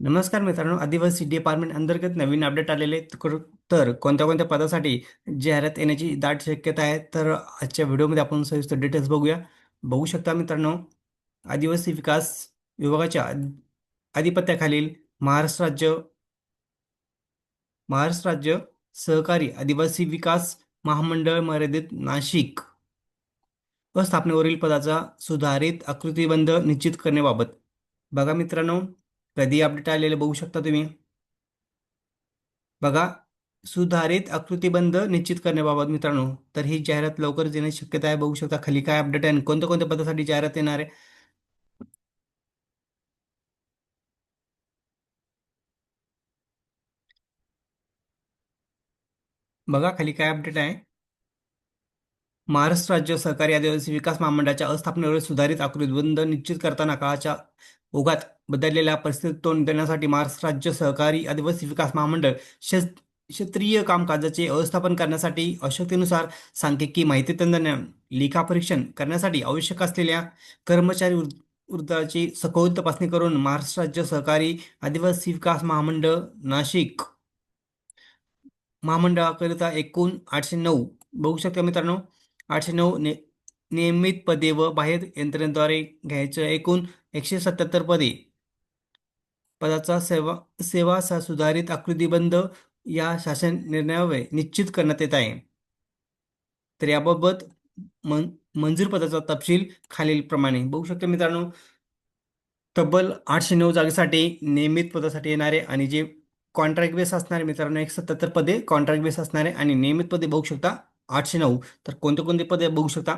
नमस्कार मित्रांनो आदिवासी डिपार्टमेंट अंतर्गत नवीन अपडेट आलेले तर तर कोणत्या कोणत्या पदासाठी जाहिरात येण्याची दाट शक्यता आहे तर आजच्या व्हिडिओमध्ये आपण सविस्तर डिटेल्स बघूया. बघू शकता मित्रांनो आदिवासी विकास विभागाच्या आधिपत्याखालील महाराष्ट्र राज्य महाराष्ट्र राज्य सहकारी आदिवासी विकास महामंडळ मर्यादित नाशिक स्थापनेवरील पदाचा सुधारित आकृतीबंध निश्चित करण्याबाबत. बघा मित्रांनो कधी अपडेट आलेले बघू शकता तुम्ही? बघा सुधारित आकृतीबंध निश्चित करण्याबाबत मित्रांनो तर ही जाहिरात लवकरच येण्याची शक्यता आहे. बघू शकता खाली काय अपडेट आहे आणि कोणत्या कोणत्या पदासाठी जाहिरात येणार आहे. बघा खाली काय अपडेट आहे. महाराष्ट्र राज्य सहकारी आदिवासी विकास महामंडळाच्या अस्थापनेवर सुधारित आकृतीबंध निश्चित करताना काळाच्या ओघात बदललेल्या परिस्थितीत तोंड देण्यासाठी महाराष्ट्र राज्य सहकारी आदिवासी विकास महामंडळ क्षेत्रीय कामकाजाचे व्यवस्थापन करण्यासाठी आवश्यकतेनुसार सांख्यिकी माहिती तंत्रज्ञान लेखापरीक्षण करण्यासाठी आवश्यक असलेल्या कर्मचारी वृद्धाची सखोल तपासणी करून महाराष्ट्र राज्य सहकारी आदिवासी विकास महामंडळ नाशिक महामंडळाकरिता एकूण आठशे नऊ बघू शकता मित्रांनो आठशे नऊ ने नियमित पदे व बाह्य यंत्रणेद्वारे घ्यायचं एकूण एकशे सत्याहत्तर पदे. पदाचा सेवा सेवा सा सुधारित आकृतीबंध या शासन निर्णयावे निश्चित करण्यात येत आहे. तर याबाबत मन मंजूर पदाचा तपशील खालीलप्रमाणे बघू शकता मित्रांनो तब्बल आठशे नऊ जागेसाठी नियमित पदासाठी येणारे आणि जे कॉन्ट्रॅक्ट बेस असणारे मित्रांनो एक सत्याहत्तर पदे कॉन्ट्रॅक्ट बेस असणारे आणि नियमित पदे बघू शकता आठशे नऊ. तर कोणते कोणते पदे बघू शकता?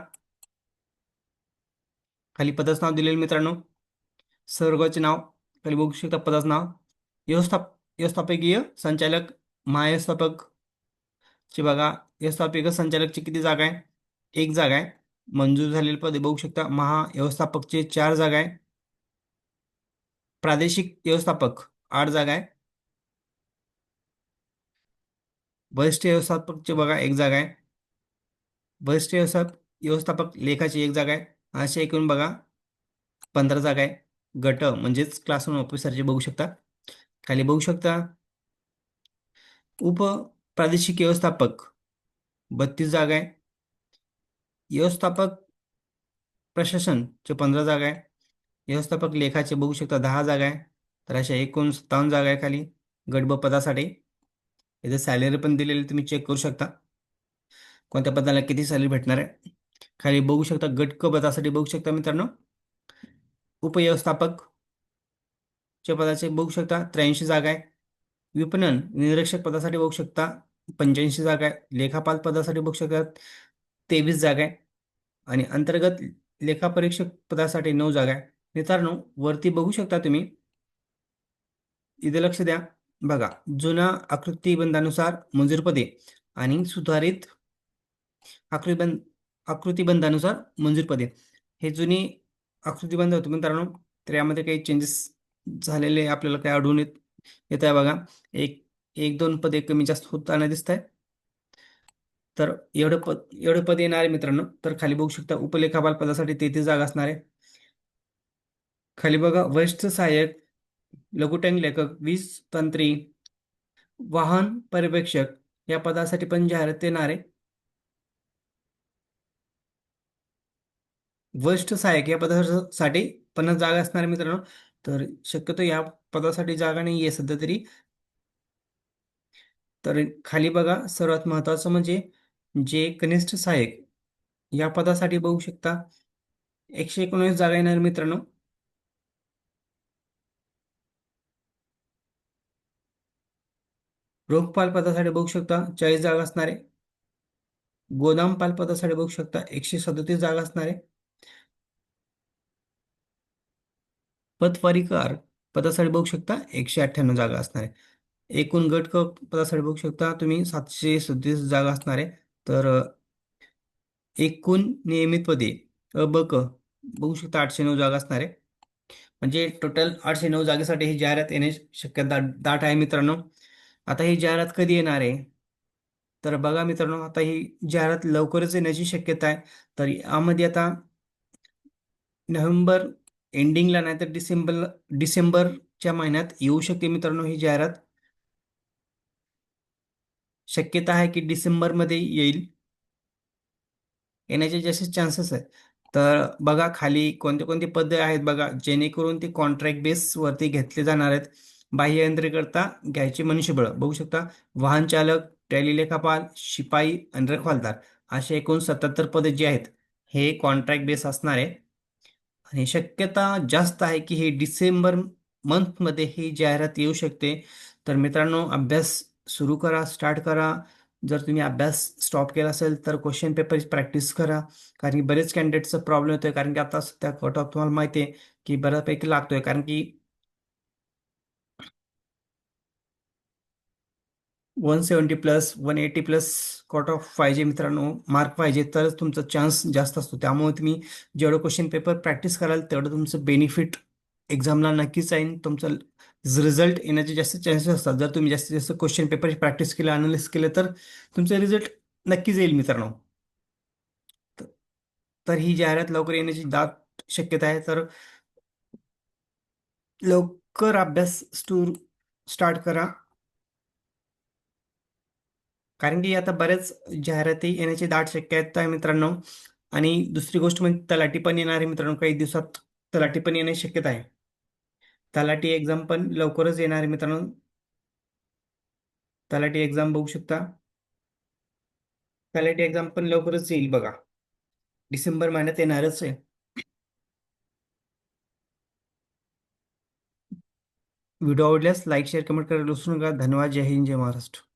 खाली पदाचं नाव दिलेलं मित्रांनो. सर्गाचे नाव खाली बघू शकता पदाचं नाव. व्यवस्थाप व्यवस्थापकीय संचालक महाव्यवस्थापक ची बघा व्यवस्थापकीय संचालकची किती जागा आहे? एक जागा आहे. मंजूर झालेले पदे बघू शकता. महाव्यवस्थापकचे चार जागा आहे. प्रादेशिक व्यवस्थापक आठ जागा आहे. वरिष्ठ व्यवस्थापकचे बघा एक जागा आहे. वरिष्ठ व्यवस्थापक व्यवस्थापक लेखाची एक जागा आहे. असे एकूण बघा. पंधरा जागा आहे. गट म्हणजेच क्लासरूम ऑफिसरचे बघू शकता. खाली बघू शकता. उप प्रादेशिक व्यवस्थापक बत्तीस जागा आहे. व्यवस्थापक प्रशासनचे पंधरा जागा आहे. व्यवस्थापक लेखाचे बघू शकता दहा जागा आहे. तर अशा एकूण सत्तावन्न जागा आहे खाली. गट ब पदासाठी. इथे सॅलरी पण दिलेली तुम्ही चेक करू शकता. कोणत्या पदाला किती सॅलरी भेटणार आहे? खाली बघू शकता गट क पदासाठी बघू शकता मित्रांनो. उपव्यवस्थापक च्या पदाचे बघू शकता त्र्याऐंशी जागा आहे. विपणन निरीक्षक पदासाठी बघू शकता पंच्याऐंशी जागा आहे. लेखापाल पदासाठी बघू शकता तेवीस जागा आहे. आणि अंतर्गत लेखापरीक्षक पदासाठी नऊ जागा आहे. मित्रांनो वरती बघू शकता तुम्ही. इथे लक्ष द्या. बघा जुना आकृतीबंधानुसार मंजूर पदे आणि सुधारित आकृतिबंध आकृतीबंधानुसार मंजूर पदे हे जुनी आकृतीबंध होते. मित्रांनो तर यामध्ये काही चेंजेस झालेले आपल्याला काय आढळून येत येत आहे बघा. एक एक दोन पदे कमी जास्त होताना दिसत आहे तर एवढं पद एवढं पद येणार आहे मित्रांनो. तर खाली बघू शकता उपलेखापाल पदासाठी तेहतीस जागा असणार आहे. खाली बघा वरिष्ठ सहाय्यक लघुटंग लेखक वीज तंत्री वाहन पर्यवेक्षक या पदासाठी पण जाहिरात येणार आहे. वरिष्ठ सहाय्यक या पदासाठी पन्नास जागा असणार मित्रांनो. तर शक्यतो या पदासाठी जागा नाही आहे सध्या तरी. तर खाली बघा सर्वात महत्वाचं म्हणजे जे कनिष्ठ सहाय्यक या पदासाठी बघू शकता. एकशे एकोणीस जागा येणार मित्रांनो. रोखपाल पदासाठी बघू शकता चाळीस जागा असणार आहे. गोदामपाल पदासाठी बघू शकता एकशे सदोतीस जागा असणार आहे पदासाठी बघू शकता एकशे अठ्ठ्याण्णव जागा असणार आहे. एकूण गट क पदासाठी बघू शकता तुम्ही सातशे सदतीस जागा असणार आहे. तर एकूण नियमित पदे अ ब क बघू शकता आठशे नऊ जागा असणार आहे. म्हणजे टोटल आठशे नऊ जागेसाठी ही जाहिरात येण्याची शक्यता दाट आहे मित्रांनो. आता ही जाहिरात कधी येणार आहे? तर बघा मित्रांनो आता ही जाहिरात लवकरच येण्याची शक्यता आहे. तर यामध्ये आता नोव्हेंबर एंडिंगला नाही तर डिसेंबर डिसेंबरच्या महिन्यात येऊ शकते मित्रांनो ही जाहिरात. शक्यता आहे की डिसेंबरमध्ये येईल. येण्याचे जसे चान्सेस आहेत. तर बघा खाली कोणते कोणते पद आहेत बघा जेणेकरून ते कॉन्ट्रॅक्ट बेसवरती घेतले जाणार आहेत. बाह्य यंत्रेकरता घ्यायचे मनुष्यबळ. बघू शकता वाहन चालक टॅली लेखापाल शिपाई आणि रखवालदार असे एकूण सत्याहत्तर पदे जी आहेत हे कॉन्ट्रॅक्ट बेस असणार. आहे आणि शक्यता जास्त आहे की हे डिसेंबर मंथमध्ये ही जाहिरात येऊ शकते. तर मित्रांनो अभ्यास सुरू करा स्टार्ट करा. जर तुम्ही अभ्यास स्टॉप केला असेल तर क्वेश्चन पेपरची प्रॅक्टिस करा. कारण की बरेच कॅन्डिडेटचा प्रॉब्लेम होतोय कारण की आता सध्या कट ऑफ तुम्हाला माहिती आहे की बऱ्यापैकी लागतोय. कारण की one seventy plus one eighty plus cut off पाहिजे मित्रांनो. मार्क पाहिजे तरच तुमचा चान्स जास्त असतो. त्यामुळे तुम्ही जेवढं क्वेश्चन पेपर प्रॅक्टिस कराल तेवढं तुमचं बेनिफिट एक्झामला नक्कीच आहे तुमचं रिझल्ट येण्याचे जास्त चान्सेस असतात. जर तुम्ही जास्तीत जास्त क्वेश्चन पेपरची प्रॅक्टिस केलं अनालिस केलं तर तुमचं रिझल्ट नक्कीच येईल मित्रांनो. तर ही जाहिरात लवकर येण्याची दाट शक्यता आहे तर लवकर अभ्यास स्टूर स्टार्ट करा. कारण की आता बऱ्याच जाहिराती येण्याची दाट शक्यता आहे मित्रांनो. आणि दुसरी गोष्ट म्हणजे तलाठी पण येणार आहे मित्रांनो काही दिवसात तलाठी पण येण्याची शक्यता आहे. तलाठी एक्झाम पण लवकरच येणार आहे मित्रांनो. तलाठी एक्झाम बघू शकता. तलाठी एक्झाम पण लवकरच येईल बघा. डिसेंबर महिन्यात येणारच आहे. व्हिडिओ आवडल्यास लाईक शेअर कमेंट करायला विसरू नका. धन्यवाद. जय हिंद जय महाराष्ट्र.